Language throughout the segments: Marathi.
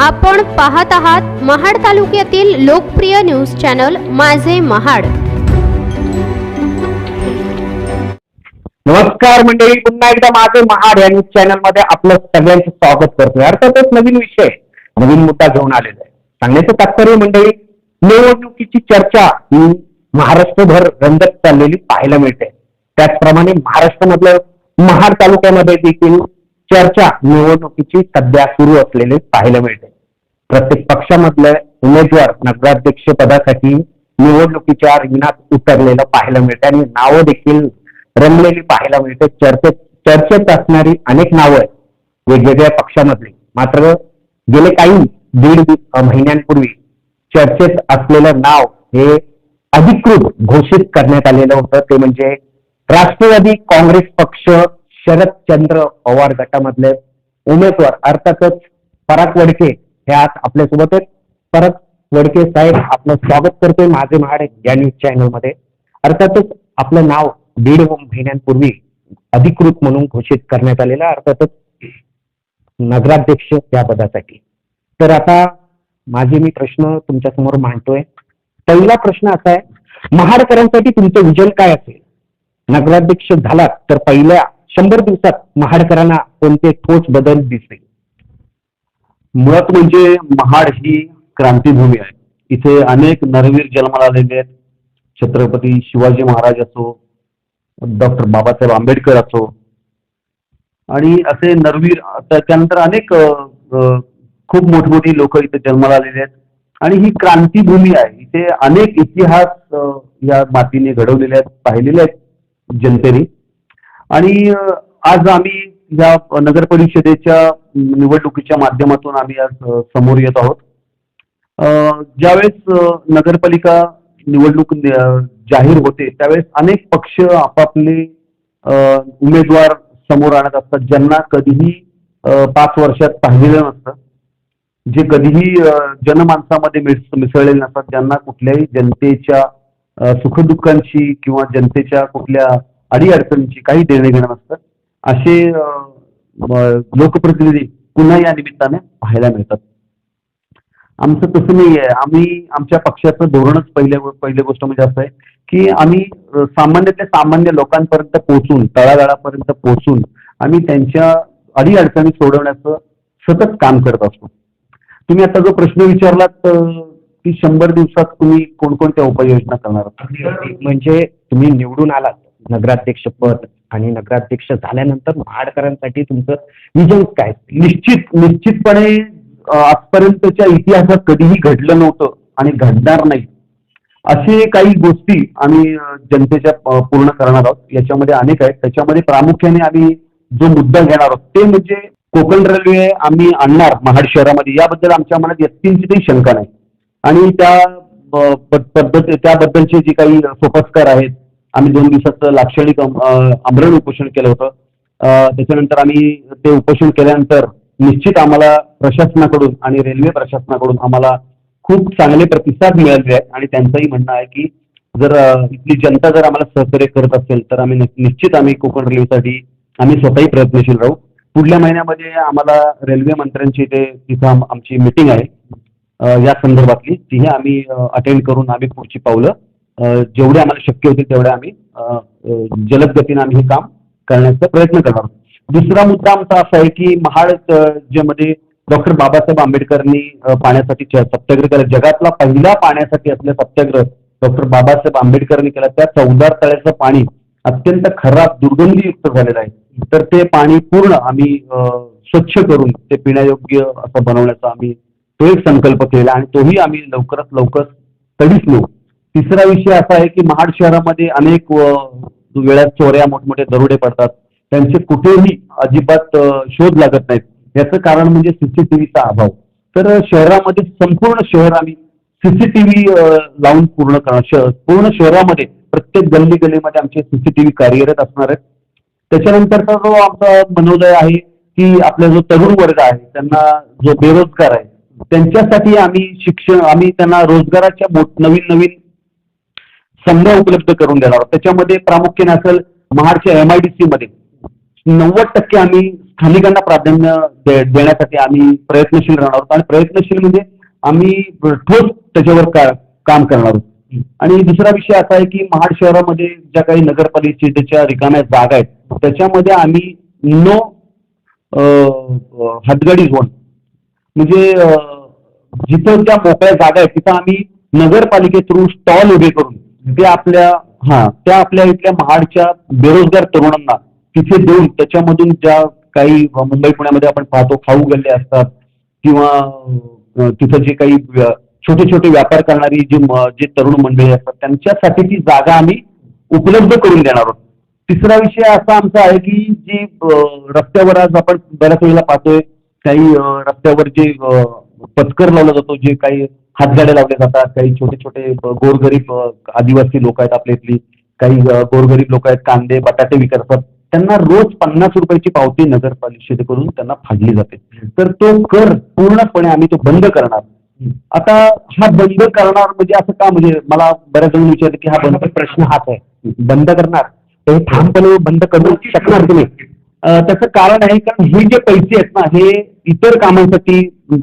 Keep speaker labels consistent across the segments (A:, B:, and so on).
A: आपण पाहत आहात महाड तालुक्यातील लोकप्रिय न्यूज चॅनल माझे महाड.
B: नमस्कार मंडळी पुन्हा एकदा माझे महाड या न्यूज चॅनलमध्ये आपलं सगळ्यांचं स्वागत करतोय अर्थातच नवीन विषय नवीन मुद्दा घेऊन आलेला आहे. सांगण्याचं तात्पर्य मंडळी निवडणुकीची चर्चा ही महाराष्ट्रभर रंगत चाललेली पाहायला मिळते. त्याचप्रमाणे महाराष्ट्रामधलं महाड तालुक्यामध्ये देखील चर्चा निवडणुकीची सध्या सुरू असलेली पाहायला मिळते. प्रत्येक पक्षामधले उमेदवार नगराध्यक्ष पदासाठी निवडणुकीच्या रिंगणात उतरलेलं पाहायला मिळते आणि नावं देखील रमलेली पाहायला मिळते. चर्चेत चर्चेत असणारी अनेक नावं आहेत वेगवेगळ्या पक्षामधली. मात्र गेले काही दीड महिन्यांपूर्वी चर्चेत असलेलं नाव हे अधिकृत घोषित करण्यात आलेलं होतं. ते म्हणजे राष्ट्रवादी काँग्रेस पक्ष शरदचंद्र पवार गटामधले उमेदवार अर्थातच पराग वडके हे आज आपल्यासोबत आहेत. पराग वडके साहेब आपलं स्वागत करतोय माझे महाड या न्यूज चॅनलमध्ये. अर्थातच आपलं नाव दीड महिन्यांपूर्वी अधिकृत म्हणून घोषित करण्यात आलेलं अर्थातच नगराध्यक्ष या पदासाठी. तर आता माझे मी प्रश्न तुमच्यासमोर मांडतोय. पहिला प्रश्न असा आहे महाडकरांसाठी तुमचं विजन काय असेल? नगराध्यक्ष झालात तर पहिल्या शंभर दिवसात महाडकरांना कोणते ठोस बदल दिसले
C: मुळात म्हणजे महाड ही क्रांतीभूमी आहे. इथे अनेक नरवीर जन्माला आलेले आहेत. छत्रपती शिवाजी महाराज असो डॉक्टर बाबासाहेब आंबेडकर असो. आणि असे नरवीर त्यानंतर अनेक खूप मोठमोठी लोक इथे जन्माला आलेले आहेत. आणि ही क्रांतीभूमी आहे. इथे अनेक इतिहास या मातीने घडवलेले आहेत पाहिलेले आहेत जनतेने. आणि आज आम्ही या नगर परिषदेच्या निवडणुकीच्या माध्यमातून आम्ही आज समोर येत आहोत. ज्यावेळेस नगरपालिका निवडणूक जाहीर होते त्यावेळेस अनेक पक्ष आपापले उमेदवार समोर आणत असतात ज्यांना कधीही पाच वर्षात पाहिलेलं नसतं. जे कधीही जनमानसामध्ये मिस- मिसळलेले नसतात ज्यांना कुठल्याही जनतेच्या सुखदुःखांशी सुखदुःखांची किंवा जनतेच्या कुठल्या अडीअडचणींची काही देणं घेणं नसतं. असे लोकप्रतिनिधी पुन्हा या निमित्ताने पाहायला मिळतात. आमचं तसं नाही आहे आम्ही आमच्या पक्षाचं धोरणच पहिले पहिली गोष्ट म्हणजे असं आहे की आम्ही अ, सामान्य लोकांपर्यंत पोहोचून तळागाळापर्यंत पोहोचून आम्ही त्यांच्या अडीअडचणी सोडवण्याचं सतत काम करत असतो. तुम्ही आता जो प्रश्न विचारलात अ, की शंभर दिवसात तुम्ही कोणकोणत्या उपाययोजना करणार आहात?
B: म्हणजे तुम्ही निवडून आलात. नगराध्यक्ष पद आणि नगराध्यक्ष झाल्यानंतर महाडकरांसाठी तुमचं विजन काय?
C: निश्चित निश्चितपणे आजपर्यंतच्या इतिहासात कधीही घडलं नव्हतं आणि घडणार नाही. असे काही गोष्टी आम्ही जनतेच्या पूर्ण करणार आहोत. याच्यामध्ये अनेक आहेत. त्याच्यामध्ये प्रामुख्याने आम्ही जो मुद्दा घेणार आहोत ते म्हणजे कोकण रेल्वे आम्ही आणणार महाड शहरामध्ये. याबद्दल आमच्या मनात व्यक्तींची काही शंका नाही. आणि त्या पद्धत पद्धती त्याबद्दलचे जे काही सोपस्कार आहेत आम्ही दोन दिवसाचं लाक्षणिक आमरण उपोषण केलं होतं. त्याच्यानंतर आम्ही ते उपोषण केल्यानंतर निश्चित आम्हाला प्रशासनाकडून आणि रेल्वे प्रशासनाकडून आम्हाला खूप चांगले प्रतिसाद मिळाले आहेत. आणि त्यांचंही म्हणणं आहे की जर इथली जनता जर आम्हाला सहकार्य करत असेल तर आम्ही निश्चित आम्ही कोकण रेल्वेसाठी आम्ही स्वतःही प्रयत्नशील राहू. पुढल्या महिन्यामध्ये आम्हाला रेल्वे मंत्र्यांची ते तिथं आमची मिटिंग आहे. या संदर्भातली. तीही आम्ही अटेंड करून आम्ही पुढची पावलं जेवढे आम्हाला शक्य होतील तेवढे आम्ही जलद गतीने आम्ही हे काम करण्याचा प्रयत्न करणार आहोत. दुसरा मुद्दा आमचा असा आहे की महाड अ, ज्यामध्ये डॉक्टर बाबासाहेब आंबेडकरांनी पाण्यासाठी सत्याग्रह केला जगातला पहिला पाण्यासाठी असलेला सत्याग्रह डॉक्टर बाबासाहेब आंबेडकरांनी केला त्या चौदार तळ्याचं पाणी अत्यंत खराब दुर्गंधीयुक्त झालेलं आहे तर ते पाणी पूर्ण आम्ही स्वच्छ करून ते पिण्यायोग्य असं बनवण्याचा आम्ही तो एक संकल्प केला आणि तोही आम्ही लवकरात लवकर तडीच नेऊ तिसरा विषय असा आहे की महाड शहरामध्ये अनेक वेळात वेळा चोऱ्या मोठमोठे दरोडे पडतात. त्यांचे कुठेही अजिबात शोध लागत नाहीत. याचं कारण म्हणजे सीसीटीव्हीचा अभाव. तर शहरामध्ये संपूर्ण शहर आम्ही सीसीटीव्ही लावून पूर्ण करणार पूर्ण शहरामध्ये प्रत्येक गल्ली गल्लीमध्ये आमचे सीसीटीव्ही कार्यरत असणार आहेत. त्याच्यानंतरचा जो आमचा मनोदय आहे की आपला जो तरुण वर्ग आहे त्यांना जो बेरोजगार आहे त्यांच्यासाठी आम्ही शिक्षण आम्ही त्यांना रोजगाराच्या मोठ नवीन नवीन संध्या उपलब्ध करून देणार आहोत. त्याच्यामध्ये प्रामुख्याने असेल महाडच्या एमआयडीसी मध्ये. नव्वद टक्के आम्ही स्थानिकांना प्राधान्य दे- देण्यासाठी आम्ही प्रयत्नशील राहणार आहोत. आणि प्रयत्नशील म्हणजे आम्ही ठोस त्याच्यावर का- काम करणार आहोत. आणि दुसरा विषय असा आहे की महाड शहरामध्ये ज्या काही नगरपालिकेच्या रिकाम्या जागा आहेत त्याच्यामध्ये आम्ही नो हदगडी झोन. म्हणजे जिथं ज्या मोकळ्या जागा आहेत तिथं आम्ही नगरपालिके थ्रू स्टॉल उभे करून ते आपल्या हा त्या आपल्या इथल्या महाडच्या बेरोजगार तरुणांना तिथे देऊन त्याच्यामधून ज्या काही मुंबई पुण्यामध्ये आपण पाहतो खाऊ गल्ले असतात किंवा तिथं जे काही छोटे छोटे व्यापार करणारी जी जे तरुण मंडळी असतात त्यांच्यासाठी ती जागा आम्ही उपलब्ध करून देणार आहोत. तिसरा विषय असा आमचा आहे की जी रस्त्यावर आज आपण बऱ्याच वेळेला पाहतोय काही रस्त्यावर जे पथकर लावला जातो जे काही हातगाड्या लावल्या जातात काही छोटे छोटे गोरगरीब आदिवासी लोक आहेत आपल्या इथली काही गोरगरीब लोक आहेत कांदे बटाटे विकत असतात त्यांना रोज पन्नास रुपयाची पावती नगरपालिकेकडून त्यांना फाडली जाते. तर तो कर पूर्णपणे आम्ही तो बंद करणार. आता हा बंद करणार म्हणजे असं का? म्हणजे मला बऱ्याच जण विचारलं की हा
B: हा
C: बंद
B: प्रश्न हाच आहे. बंद करणार? ते ठामपणे बंद करू शकणार तुम्ही?
C: त्याचं कारण आहे कारण हे जे पैसे आहेत ना हे इतर कामांसाठी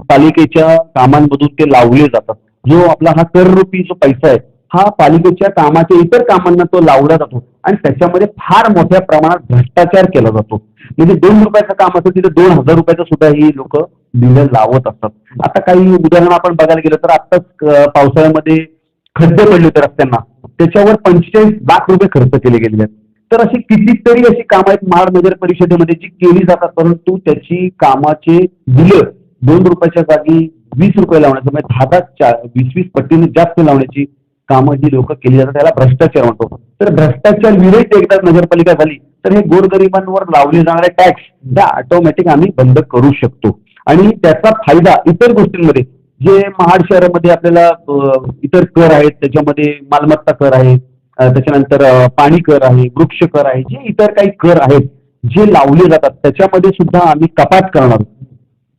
C: पालिकेच्या कामांमधून ते लावले जातात. जो आपला हा कररूपी जो पैसा आहे हा पालिकेच्या कामाच्या इतर कामांना तो लावला जातो. आणि त्याच्यामध्ये फार मोठ्या प्रमाणात भ्रष्टाचार केला जातो. म्हणजे दोन रुपयाचं काम असेल तिथे दोन हजार रुपयाचं सुद्धा ही लोक बिलं लावत असतात. आता काही उदाहरण आपण बघायला गेलं तर आत्ताच पावसाळ्यामध्ये खड्डे पडले होते रस्त्यांना. त्याच्यावर पंचेचाळीस लाख रुपये खर्च केले गेले आहेत. तर अशी कितीतरी अशी कामं आहेत. महाड नगर परिषदेमध्ये जी केली जातात परंतु त्याची कामाचे बिल दोन रुपयाच्या जागी वीस रुपये लावण्याचं म्हणजे दहा दहा चार वीस वीस पटीने जास्त लावण्याची कामं जी लोक केली जातात त्याला भ्रष्टाचार म्हणतो. तर भ्रष्टाचार विरहित एकदा नगरपालिका झाली तर हे गोरगरिबांवर लावले जाणारे टॅक्स त्या ऑटोमॅटिक आम्ही बंद करू शकतो. आणि त्याचा फायदा इतर गोष्टींमध्ये जे महाड शहरामध्ये आपल्याला इतर कर आहेत त्याच्यामध्ये मालमत्ता कर आहे त्याच्यानंतर पाणी कर आहे वृक्ष कर आहे जे इतर काही कर आहेत जे लावले जातात त्याच्यामध्ये सुद्धा आम्ही कपात करणार आहोत.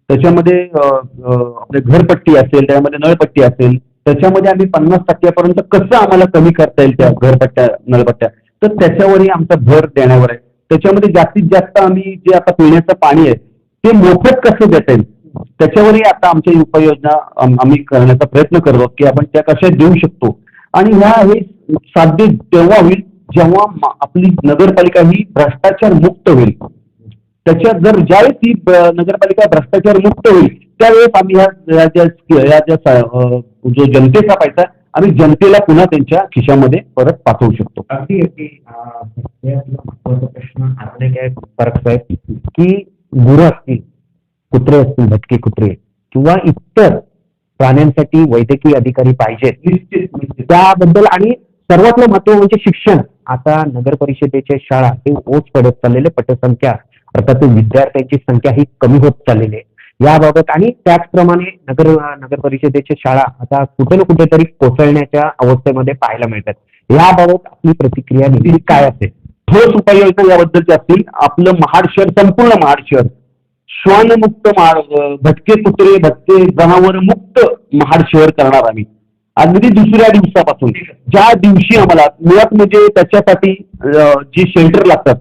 C: त्याच्यामध्ये आपले घरपट्टी असेल त्यामध्ये नळपट्टी असेल त्याच्यामध्ये आम्ही पन्नास टक्क्यापर्यंत कसं आम्हाला कमी करता येईल त्या घरपट्ट्या नळपट्ट्या? तर त्याच्यावरही आमचा भर देण्यावर आहे. त्याच्यामध्ये जास्तीत जास्त आम्ही जे आता पिण्याचं पाणी आहे ते मोफत कसं देता येईल? त्याच्यावरही आता आमच्या उपाययोजना आम्ही करण्याचा प्रयत्न करतो की आपण त्या कशा देऊ शकतो? आणि ह्या हे साध्य तेव्हा होईल जेव्हा आपली नगरपालिका ही भ्रष्टाचार मुक्त होईल. त्याच्यात जर ज्यावेळेस ती नगरपालिका भ्रष्टाचार मुक्त होईल त्यावेळेस आम्ही ह्या ज्या जो जनतेचा पैसा आम्ही जनतेला पुन्हा त्यांच्या खिशामध्ये परत पाठवू शकतो.
B: अगदी अगदी. महत्त्वाचा प्रश्न फरक साहेब की गुरु असतील कुत्रे असतील भटके कुत्रे किंवा इतर प्राण्यांसाठी वैद्यकीय अधिकारी पाहिजेत. त्याबद्दल आणि सर्वात महत्त्व म्हणजे शिक्षण. आता नगर परिषदेच्या शाळा हे ओच पडत चाललेले पटसंख्या. अर्थात विद्यार्थ्यांची संख्या ही कमी होत चाललेली आहे. याबाबत आणि त्याचप्रमाणे नगर नगर परिषदेच्या शाळा आता कुठे ना कुठेतरी कोसळण्याच्या अवस्थेमध्ये पाहायला मिळतात. याबाबत आपली प्रतिक्रिया नेमकी काय असेल?
C: ठोस उपाययोजना याबद्दलची असतील. आपलं महाड शहर संपूर्ण महाड शहर. श्वानमुक्त महाड भटके कुत्रे भटके जनावर मुक्त महाड शहर करणार आम्ही. अगदी म्हणजे दुसऱ्या दिवसापासून. ज्या दिवशी आम्हाला मुळात म्हणजे त्याच्यासाठी जी शेल्टर लागतात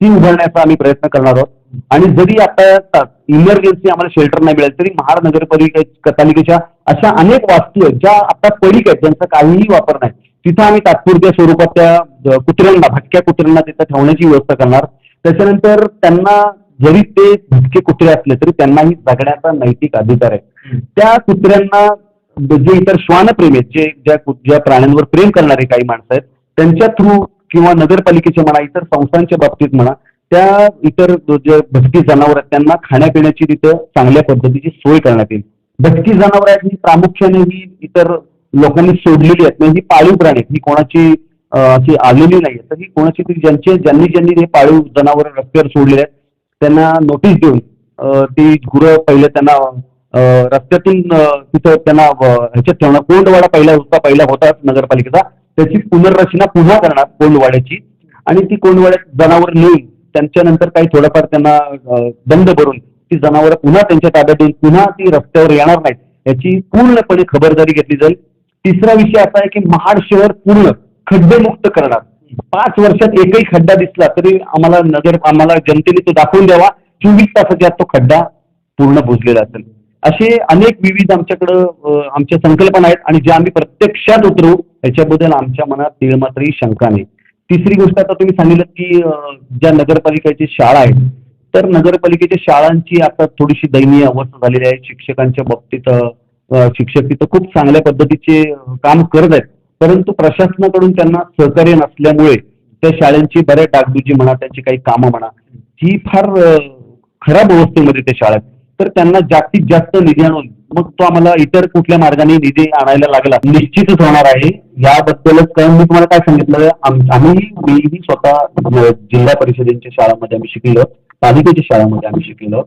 C: ती उभारण्याचा आम्ही प्रयत्न करणार आहोत. आणि जरी आता इमर्जन्सी आम्हाला शेल्टर नाही मिळेल तरी महाड नगरपालिका पालिकेच्या अशा अनेक वास्तू आहेत ज्या आता पडीक आहेत ज्यांचा काहीही वापर नाही. तिथं आम्ही तात्पुरत्या स्वरूपात त्या कुत्र्यांना भटक्या कुत्र्यांना तिथं ठेवण्याची व्यवस्था करणार. त्याच्यानंतर त्यांना जरी ते भटके कुत्रे असले तरी त्यांनाही जगण्याचा नैतिक अधिकार आहे. त्या कुत्र्यांना जे इतर श्वानप्रेमी आहेत जे ज्या ज्या प्राण्यांवर प्रेम करणारे काही माणसं आहेत त्यांच्या थ्रू किंवा नगरपालिकेच्या म्हणा इतर संस्थांच्या बाबतीत म्हणा त्या इतर जे भटकी जनावर आहेत त्यांना खाण्यापिण्याची तिथं चांगल्या पद्धतीची सोय करण्यात येईल. भटकी जनावर आहेत ही प्रामुख्याने ही इतर लोकांनी सोडलेली आहेत म्हणजे ही पाळीव प्राणी आहेत. ही कोणाची अशी आलेली नाही तर ही कोणाची तरी ज्यांचे ज्यांनी ज्यांनी हे पाळीव जनावर रस्त्यावर सोडलेले आहेत त्यांना नोटीस देऊन ती गुरं पहिले त्यांना रस्त्यातून तिथं त्यांना ह्याच्यात ठेवणार. कोंडवाडा पहिला होता पहिला होता नगरपालिकेचा. त्याची पुनर्रचना पुन्हा करणार कोंडवाड्याची आणि ती कोंडवाड्यात जनावर नेऊन त्यांच्यानंतर काही थोडंफार त्यांना दंड भरून ती जनावरं पुन्हा त्यांच्या ताब्यात देऊन पुन्हा ती रस्त्यावर येणार नाहीत. याची पूर्णपणे खबरदारी घेतली जाईल. तिसरा विषय असा आहे की महाड शहर पूर्ण खड्डेमुक्त करणार. पाच वर्षात एकही खड्डा दिसला तरी आम्हाला नगर आम्हाला जनतेने तो दाखवून द्यावा. चोवीस तासाच्या आत तो खड्डा पूर्ण भुजलेला असेल. असे अनेक विविध आमच्याकडं आमच्या संकल्पना आहेत आणि ज्या आम्ही प्रत्यक्षात उतरू याच्याबद्दल आमच्या मनात तिळमात्रही शंका नाही. तिसरी गोष्ट आता तुम्ही सांगितलं की ज्या नगरपालिकेची शाळा आहेत तर नगरपालिकेच्या शाळांची आता थोडीशी दयनीय अवस्था झालेली आहे. शिक्षकांच्या बाबतीत शिक्षक तिथं खूप चांगल्या पद्धतीचे काम करत आहेत. परंतु प्रशासनाकडून त्यांना सहकार्य नसल्यामुळे त्या शाळांची बऱ्याच डागडुजी म्हणा त्यांची काही कामं म्हणा ही फार खराब अवस्थेमध्ये त्या शाळा तर त्यांना जास्तीत जास्त निधी आणून मग तो आम्हाला इतर कुठल्या मार्गाने निधी आणायला लागला निश्चितच होणार आहे. याबद्दलच कारण मी तुम्हाला काय सांगितलं? आम्ही मीही स्वतः जिल्हा परिषदेच्या शाळांमध्ये आम्ही शिकलो पालिकेच्या शाळांमध्ये आम्ही शिकलो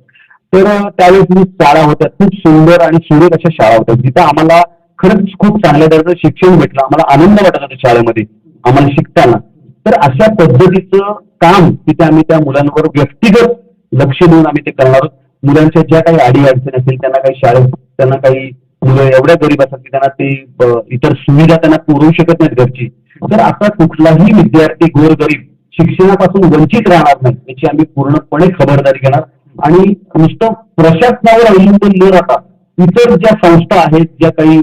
C: तर त्यावेळेस मी शाळा होत्या. खूप सुंदर आणि सुरेख अशा शाळा होत्या. जिथं आम्हाला खरंच खूप चांगल्या दर्जाचं शिक्षण भेटलं. आम्हाला आनंद वाटत होता शाळेमध्ये आम्हाला शिकताना. तर अशा पद्धतीचं काम तिथे आम्ही त्या मुलांवर व्यक्तिगत लक्ष देऊन आम्ही ते करणार आहोत. मुलांच्या ज्या काही अडी अडचणी असतील त्यांना काही शाळेत त्यांना काही मुलं एवढ्या गरीब असतात की त्यांना ते इतर सुविधा त्यांना पुरवू शकत नाहीत घरची. तर असा कुठलाही विद्यार्थी गोरगरीब शिक्षणापासून वंचित राहणार नाही याची आम्ही पूर्णपणे खबरदारी घेणार. आणि नुसतं प्रशासनावर अवलंबून न राहता इतर ज्या संस्था आहेत ज्या काही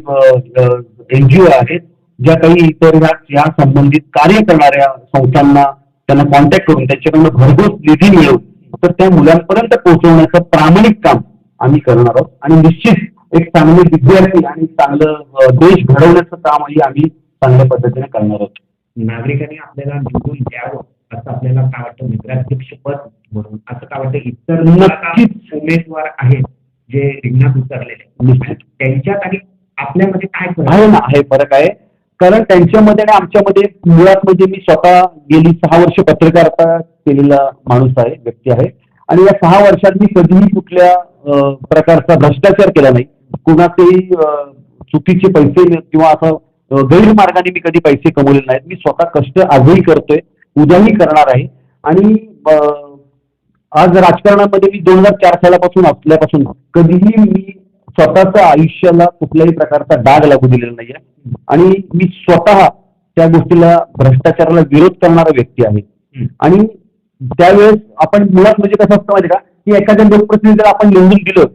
C: एनजीओ आहेत ज्या काही इतर या संबंधित कार्य करणाऱ्या संस्थांना त्यांना कॉन्टॅक्ट करून त्यांच्याकडनं भरघोस निधी मिळवून तर त्या मुलांपर्यंत पोहोचवण्याचं प्रामाणिक काम आम्ही करणार आहोत. आणि निश्चित एक चांगले विद्यार्थी आणि चांगलं देश घडवण्याचं कामही आम्ही चांगल्या पद्धतीने करणार आहोत.
B: नागरिकांनी आपल्याला निवडून द्यावं असं आपल्याला काय वाटतं? नगराध्यक्ष पद म्हणून असं काय वाटतं? इतर
C: नक्कीच.
B: उमेदवार आहेत. जे रिंगणात उतरलेले त्यांच्यात आणि आपल्यामध्ये काय
C: आहे? ना आहे फरक आहे. कारण त्यांच्यामध्ये आणि आमच्यामध्ये मुळात म्हणजे मी स्वतः गेली सहा वर्ष पत्रकारिता केलेला माणूस आहे व्यक्ती आहे. आणि या सहा वर्षात मी कधीही कुठल्या प्रकारचा भ्रष्टाचार केला नाही. कुणाचेही चुकीचे पैसे किंवा असं गैरमार्गाने मी कधी पैसे कमवले नाहीत. मी स्वतः कष्ट आजही करतोय उद्याही करणार आहे. आणि आज राजकारणामध्ये मी दोन हजार चार सालापासून असल्यापासून कधीही मी स्वतःच्या आयुष्याला कुठल्याही प्रकारचा डाग लागू दिलेला नाहीये. आणि मी स्वतः त्या गोष्टीला भ्रष्टाचाराला विरोध करणारा व्यक्ती आहे. आणि त्यावेळेस आपण मुळात म्हणजे कसं असतं माहिती का? की एखाद्या लोकप्रतिनिधीला आपण निवडून दिलं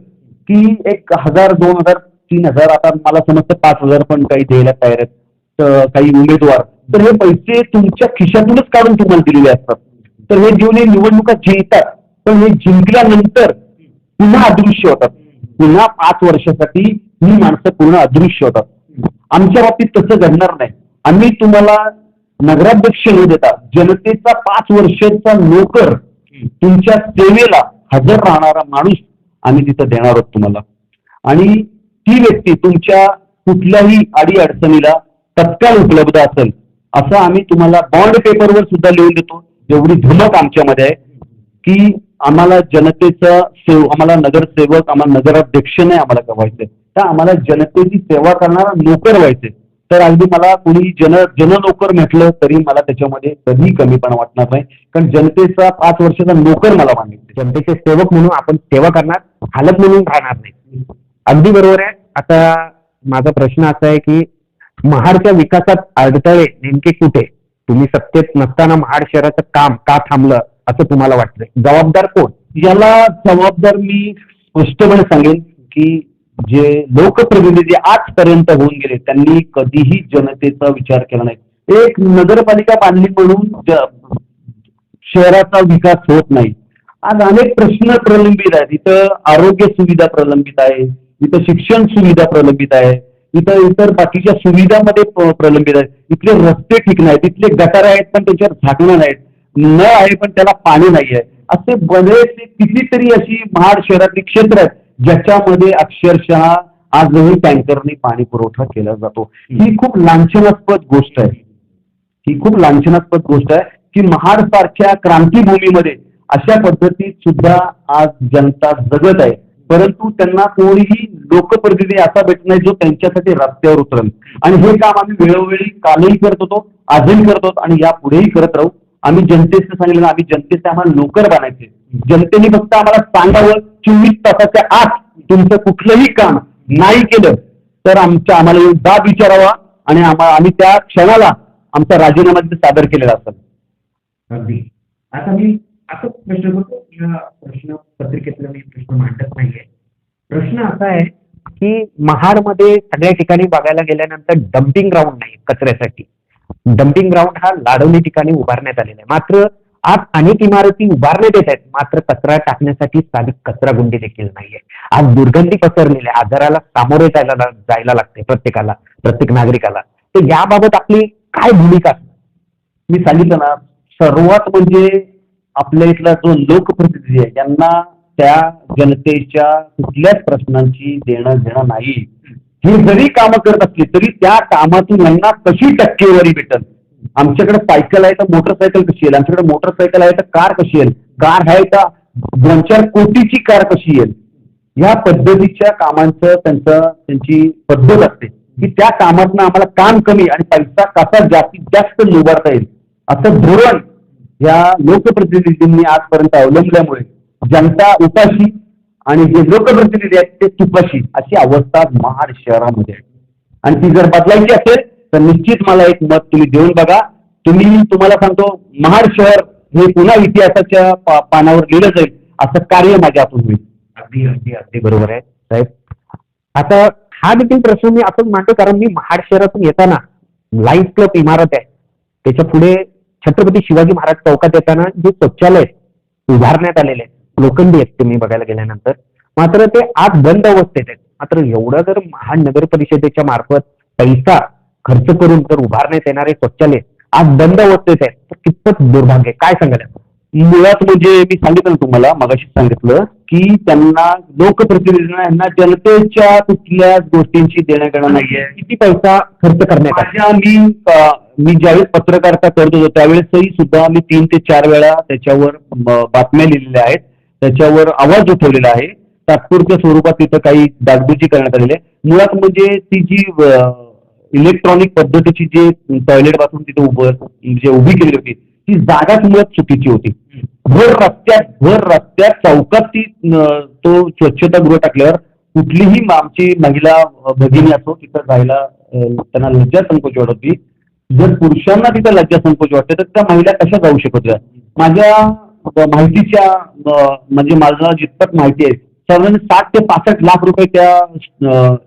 C: की एक हजार दोन हजार तीन हजार आता मला समजतं पाच हजार पण काही द्यायला तयार आहेत काही उमेदवार. तर हे पैसे तुमच्या खिशातूनच काढून तुम्हाला दिलेले असतात. तर हे घेऊन हे निवडणुका जिंकतात पण हे जिंकल्यानंतर पुन्हा अदृश्य होतात. पुन्हा पाच वर्षासाठी ही माणसं पूर्ण अदृश्य होतात. आमच्या बाबतीत तसं घडणार नाही. आम्ही तुम्हाला नगराध्यक्ष न देता जनतेचा पाच वर्षाचा नोकर तुमच्या सेवेला हजर राहणारा माणूस आम्ही तिथं देणार आहोत तुम्हाला. आणि ती व्यक्ती तुमच्या कुठल्याही अडी अडचणीला तत्काळ उपलब्ध असेल असं आम्ही तुम्हाला बॉन्ड पेपरवर सुद्धा लिहून देतो. एवढी धमक आमच्यामध्ये आहे की आम्हाला जनतेचा सेव आम्हाला नगरसेवक आम्हाला नगराध्यक्ष नाही आम्हाला का तर आम्हाला जनतेची सेवा करणारा नोकर व्हायचंय तर अगदी मला कोणी जन जननोकर म्हटलं तरी मला त्याच्यामध्ये कधी कमीपणा वाटणार नाही. कारण जनतेचा पाच वर्षाचा नोकर मला मानायचं
B: जनतेचे सेवक म्हणून आपण सेवा करणार हालत म्हणून राहणार नाही. अगदी बरोबर आहे. आता माझा प्रश्न असा आहे की महाडच्या विकासात अडथळे नेमके कुठे? तुम्ही सत्तेत नसताना महाड शहराचं काम का थांबलं? असं तुम्हाला वाटतंय. जबाबदार कोण?
C: याला जबाबदार मी स्पष्टपणे सांगेन की जे लोकप्रतिनिधी आजपर्यंत होऊन गेले त्यांनी कधीही जनतेचा विचार केला नाही. एक नगरपालिका बांधली म्हणून शहराचा विकास होत नाही. आज अनेक प्रश्न प्रलंबित आहेत. इथं आरोग्य सुविधा प्रलंबित आहे इथं शिक्षण सुविधा प्रलंबित आहे इथं इतर बाकीच्या सुविधामध्ये प्रलंबित आहेत इथले रस्ते ठीक नाहीत इथले गटार आहेत पण त्याच्यावर झाकणं नाहीत. नळ आहे पण त्याला पाणी नाही आहे असे बरेचसे कितीतरी अशी महाड शहरातली क्षेत्र आहेत ज्याच्यामध्ये अक्षरशः आजही टँकरने पाणी पुरवठा केला जातो. ही खूप लांछनास्पद गोष्ट आहे. ही खूप लांछनास्पद गोष्ट आहे की महाड सारख्या क्रांतीभूमीमध्ये अशा पद्धतीत सुद्धा आज जनता जगत आहे. परंतु त्यांना कोणीही लोकप्रतिनिधी असा भेटत नाही जो त्यांच्यासाठी रस्त्यावर उतरेल. आणि हे काम आम्ही वेळोवेळी कालही करत होतो आजही करत होतो आणि यापुढेही करत राहू. आम्ही जनतेचं सांगितलं आम्ही जनतेचे आम्हाला नोकर बनायचे जनतेने फक्त आम्हाला सांगावं चोवीस तासाच्या आत तुमचं कुठलंही काम नाही केलं तर आमच्या आम्हाला येऊन दाब विचारावा आणि आम्ही त्या क्षणाला आमचा राजीनामा तिथे सादर केलेला असेल
B: अगदी. आता मी असं प्रश्न करतो या प्रश्न पत्रिकेतला मी प्रश्न मांडत नाहीये. प्रश्न असा आहे की महाडमध्ये सगळ्या ठिकाणी बघायला गेल्यानंतर डम्पिंग ग्राउंड नाही कचऱ्यासाठी. डम्पिंग ग्राउंड हा लाडवली ठिकाणी उभारण्यात आलेला आहे. मात्र आज अनेक इमारती उभारण्यात येत आहेत. मात्र कचरा टाकण्यासाठी स्थानिक कचरा गुंडी देखील नाहीये. आज दुर्गंधी पसरलेली आहे. आजाराला सामोरे जायला जायला लागते प्रत्येकाला प्रत्येक नागरिकाला. तर याबाबत आपली काय भूमिका
C: मी सांगितलं ना सर्वात म्हणजे आपल्या इथला जो लोकप्रतिनिधी आहे ज्यांना त्या जनतेच्या कुठल्याच प्रश्नांची देणं घेणं नाही. ही जरी कामं करत असली तरी त्या कामातून यांना कशी टक्केवारी भेटल? आमच्याकडे सायकल आहे तर मोटरसायकल कशी येईल? आमच्याकडे मोटरसायकल आहे तर कार कशी येईल? कार आहे तर दोन चार कोटीची कार कशी येईल? या पद्धतीच्या कामांचं त्यांचं त्यांची पद्धत असते. की त्या कामातनं आम्हाला काम कमी आणि पैसा कसा जास्तीत जास्त निवडता येईल? असं धोरण या लोकप्रतिनिधींनी आजपर्यंत अवलंबल्यामुळे जनता उपाशी आणि जे लोकप्रतिनिधी आहेत ते तुपाशी अशी अवस्था महाड शहरामध्ये आहे. आणि ती जर बदलायची असेल तर निश्चित मला एक मत तुम्ही देऊन बघा. तुम्ही तुम्हाला सांगतो महाड शहर हे पुन्हा इतिहासाच्या पा- पानावर लिहिलं जाईल. असं कार्य माझ्या हातून होईल.
B: अगदी अगदी अगदी बरोबर आहे साहेब. आता हा देखील प्रश्न मी आपण मांडतो कारण मी महाड शहरातून येताना लाईफ क्लब इमारत आहे. त्याच्या पुढे छत्रपती शिवाजी महाराज चौकात येताना जे शौचालय उभारण्यात आलेले आहे लोखंडी आहेत तुम्ही बघायला गेल्यानंतर. मात्र ते आज बंद अवस्थेत आहेत. मात्र एवढं जर महानगर परिषदेच्या मार्फत पैसा खर्च करून जर उभारण्यात येणारे शौचालय आज बंद अवस्थेत आहेत. तर कितपत दुर्भाग्य आहे? काय सांगायला
C: मुळात म्हणजे मी सांगितलं तुम्हाला मगाशी सांगितलं की त्यांना लोकप्रतिनिधींना यांना जनतेच्या कुठल्याच गोष्टींची देण्याकडे नाहीये.
B: किती पैसा खर्च करण्यात आला?
C: मी मी ज्यावेळेस पत्रकारिता करत होतो त्यावेळेसही सुद्धा मी तीन ते चार वेळा त्याच्यावर बातम्या लिहिलेल्या आहेत. त्याच्यावर आवाज उठवलेला आहे. तात्पुरत्या स्वरूपात तिथं काही डागडुजी करण्यात आलेली आहे मुळात म्हणजे ती जी इलेक्ट्रॉनिक पद्धतीची जी टॉयलेट बाथरूम तिथे उभं जे उभी केलेली होती ती जागाच मुळात चुकीची होती. भर रस्त्यात भर रस्त्यात चौकात ती तो तो स्वच्छतागृह टाकल्यावर कुठलीही आमची महिला भगिनी असो तिथं जायला त्यांना लज्जा संकोच वाटत होती. जर पुरुषांना तिथं लज्जा संकोच वाटते तर त्या महिला कशा जाऊ शकत माझ्या माहितीच्या म्हणजे माझं जितपत माहिती आहे साधारण साठ ते पासष्ट लाख रुपये त्या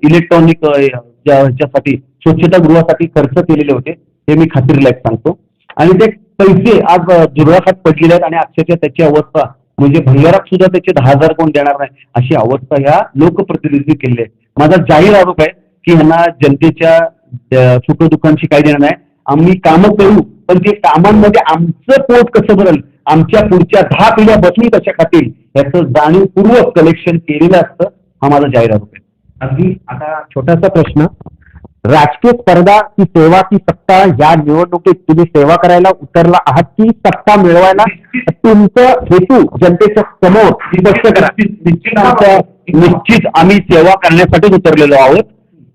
C: इलेक्ट्रॉनिक ह्याच्यासाठी स्वच्छता गृहासाठी खर्च केलेले होते हे मी खात्रीलायक सांगतो. आणि ते पैसे आज अ, पडलेले आहेत आणि अक्षरशः त्याची अवस्था म्हणजे भंगारात सुद्धा त्याचे दहा हजार कोण देणार नाही अशी अवस्था ह्या लोकप्रतिनिधी केलेली आहे माझा जाहीर आरोप आहे की ह्यांना जनतेच्या सुखदुःखांशी काही देणार नाही. आम्ही कामं करू पण ते कामांमध्ये आमचं पोट कसं भरल आमच्या पुढच्या दहा पिढ्या बसून कशा खातील याचं जाणीवपूर्वक कलेक्शन केलेलं असतं हा माझा जाहीर आरोप आहे
B: अगदी आता छोटासा प्रश्न. राजकीय स्पर्धा की सेवा की सत्ता या निवडणुकीत तुम्ही सेवा करायला उतरला आहात की सत्ता मिळवायला? तुमचं हेतू जनतेच्या समोर स्पष्ट करा.
C: निश्चित निश्चित आम्ही सेवा करण्यासाठीच उतरलेलो आहोत.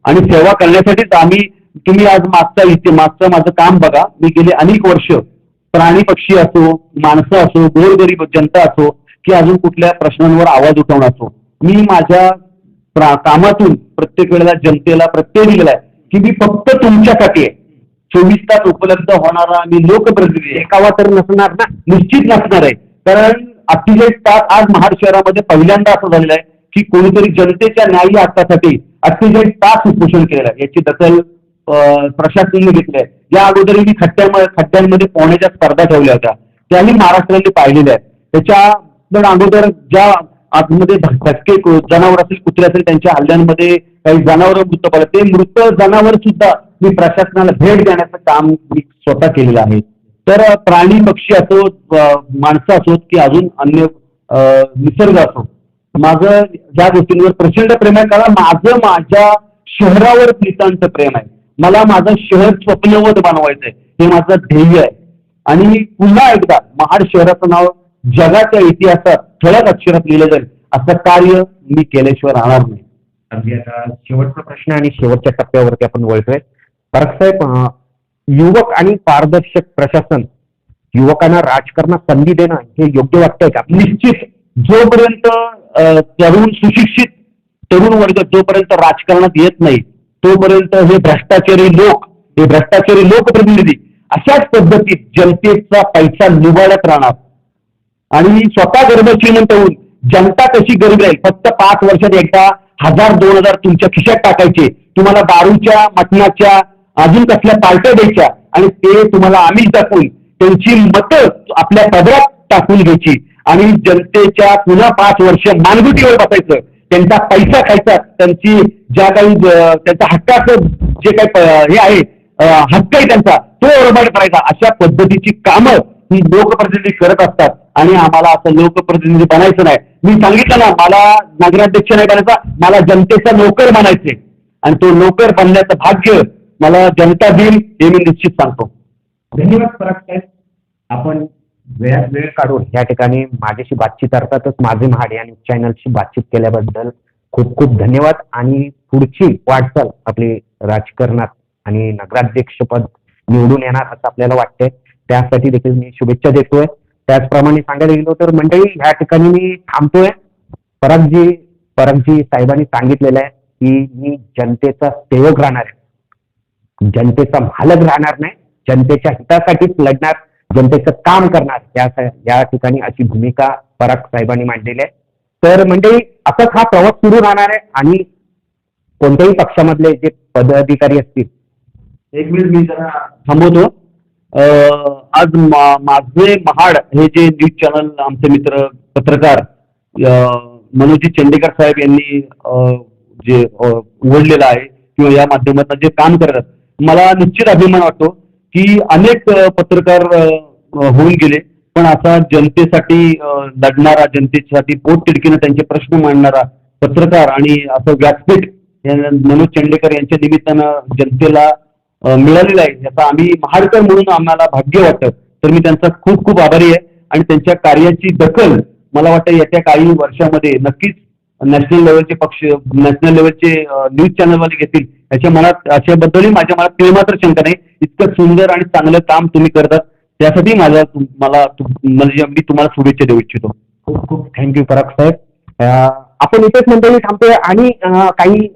C: आणि सेवा करण्यासाठीच आम्ही तुम्ही आज मागचा इथे मागचं माझं काम बघा. मी गेले अनेक वर्ष प्राणी पक्षी असो माणसं असो गोरगरीब जनता असो की अजून कुठल्या प्रश्नांवर आवाज उठवणं असो. मी माझ्या कामातून प्रत्येक वेळेला जनतेला प्रत्यय दिलेला आहे की मी फक्त तुमच्यासाठी आहे चोवीस तास उपलब्ध होणारा मी लोकप्रतिनिधी.
B: एकावा तर नसणार ना?
C: निश्चित नसणार आहे. कारण अठ्ठेचाळीस तास आज महाड शहरामध्ये पहिल्यांदा असं झालेलं आहे की कोणीतरी जनतेच्या न्यायी हक्कासाठी अठ्ठेचाळीस तास उपोषण केलेलं आहे. याची दखल प्रशासनाने घेतली. आहे या अगोदर मी खड्ड्यामध्ये खड्ड्यांमध्ये पोहण्याच्या स्पर्धा ठेवल्या होत्या. त्याही महाराष्ट्राने पाहिलेल्या आहेत. त्याच्या पण अगोदर ज्या आतमध्ये धसके जनावर असेल कुत्रे असेल त्यांच्या हल्ल्यांमध्ये काही जनावर मृत पडले. ते मृत जनावर सुद्धा मी प्रशासनाला भेट देण्याचं काम मी स्वतः केलेलं आहे. तर प्राणी पक्षी असो माणसं असोत की अजून अन्य निसर्ग असो माझं या गोष्टींवर प्रचंड प्रेम आहे. कारण माझं माझ्या शहरावर नितांत प्रेम आहे. मला माझं शहर स्वप्नवत बनवायचं आहे हे माझं ध्येय आहे. आणि पुन्हा एकदा महाड शहराचं नाव जगाच्या इतिहासात ठळक अक्षरात लिहिलं जाईल. असं कार्य मी केल्याशिवाय राहणार नाही.
B: अगदी आता शेवटचा प्रश्न आणि शेवटच्या टप्प्यावरती आपण वळतोय. परत साहेब अं, युवक आणि पारदर्शक प्रशासन युवकांना राजकारणात संधी देणं हे योग्य वाटतंय का?
C: निश्चित. जोपर्यंत तरुण सुशिक्षित तरुण वर्ग जोपर्यंत राजकारणात येत नाही तोपर्यंत हे भ्रष्टाचारी लोक हे भ्रष्टाचारी लोकप्रतिनिधी अशाच पद्धतीत जनतेचा पैसा निवाडत राहणार. आणि स्वतः गर्भश्रीमंत होऊन जनता कशी गरीब राहील? फक्त पाच वर्षात एकदा हजार दोन हजार तुमच्या खिशात टाकायचे. तुम्हाला दारूच्या मटणाच्या अजून कसल्या पार्ट्या द्यायच्या आणि ते तुम्हाला आम्ही दाखवून त्यांची मतं आपल्या पदरात टाकून घ्यायची. आणि जनतेच्या पुन्हा पाच वर्ष मानगुटीवर बसायचं. त्यांचा पैसा खायचा त्यांची ज्या काही त्यांच्या हक्काचं जे काही हे आहे हक्क आहे त्यांचा तो ओरबाड करायचा. अशा पद्धतीची कामं ही लोकप्रतिनिधी करत असतात. आणि आम्हाला असं लोकप्रतिनिधी बनायचं नाही. मी सांगितलं ना मला नगराध्यक्ष नाही बनायचा मला जनतेचा नोकर बनायचे. आणि तो नोकर बनण्याचं भाग्य मला जनता देईल हे मी निश्चित सांगतो.
B: धन्यवाद साहेब आपण वेळात वेळ काढून या ठिकाणी माझ्याशी बातचीत अर्थातच माझे महाड या न्यूज चॅनलशी बातचीत केल्याबद्दल खूप खूप धन्यवाद आणि पुढची वाटचाल आपली राजकारणात आणि नगराध्यक्षपद निवडून येणार असं आपल्याला वाटतंय. त्यासाठी देखील मी शुभेच्छा देतोय. त्याचप्रमाणे सांगायला गेलो तर मंडळी ह्या ठिकाणी मी थांबतोय. परागजी परागजी साहेबांनी सांगितलेलं आहे की मी जनतेचा सेवक राहणार आहे. जनतेचा मालक राहणार नाही. जनतेच्या हितासाठीच लढणार जनतेचं काम करणार या या ठिकाणी अशी भूमिका पराग साहेबांनी मांडलेली आहे. तर मंडळी असंच हा प्रवास सुरू राहणार आहे आणि कोणत्याही पक्षामधले जे पदाधिकारी असतील
C: एक मिनिट मी जरा थांबवतो. आज माझे महाड हे जे न्यूज चॅनल आमचे मित्र पत्रकार मनोजी चंडेकर साहेब यांनी जे उघडलेलं आहे किंवा या माध्यमातून जे काम करतात मला निश्चित अभिमान वाटतो की अनेक पत्रकार होऊन गेले. पण असा जनतेसाठी लढणारा जनतेसाठी पोटतिडकीनं त्यांचे प्रश्न मांडणारा पत्रकार आणि असं व्यासपीठ मनोज चंडेकर यांच्या निमित्तानं जनतेला मिळालेलं आहे. याचा आम्ही महाडकर म्हणून आम्हाला भाग्य वाटतं. तर मी त्यांचा खूप खूप आभारी आहे. आणि त्यांच्या कार्याची दखल मला वाटतं येत्या काही वर्षामध्ये नक्कीच नॅशनल लेवलचे पक्ष नॅशनल लेवलचे न्यूज चॅनलवाले घेतील. याच्या मनात अशाबद्दलही माझ्या मनात ते मात्र शंका नाही. इतकं सुंदर आणि चांगलं काम तुम्ही करतात त्यासाठी माझा मला म्हणजे मी तुम्हाला शुभेच्छा देऊ इच्छितो.
B: खूप खूप थँक्यू पराग साहेब. आपण इथेच मंडळी थांबतोय आणि काही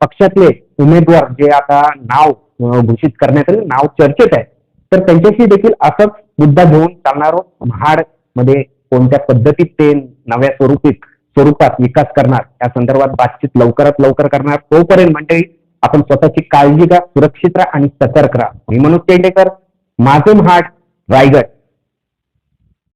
B: पक्षातले उमेदवार जे आता नाव घोषित करण्यात आले नाव चर्चेत आहे तर त्यांच्याशी देखील असंच मुद्दा घेऊन चालणार महाडमध्ये कोणत्या पद्धतीत ते नव्या स्वरूपीत स्वरूपात विकास करणार या संदर्भात बातचीत लवकरात लवकर करणार. तोपर्यंत मंडळी आपण स्वतःची काळजी घ्या सुरक्षित राहा आणि सतर्क राहा. मी मनोज तेंडेकर माझे महाड रायगड.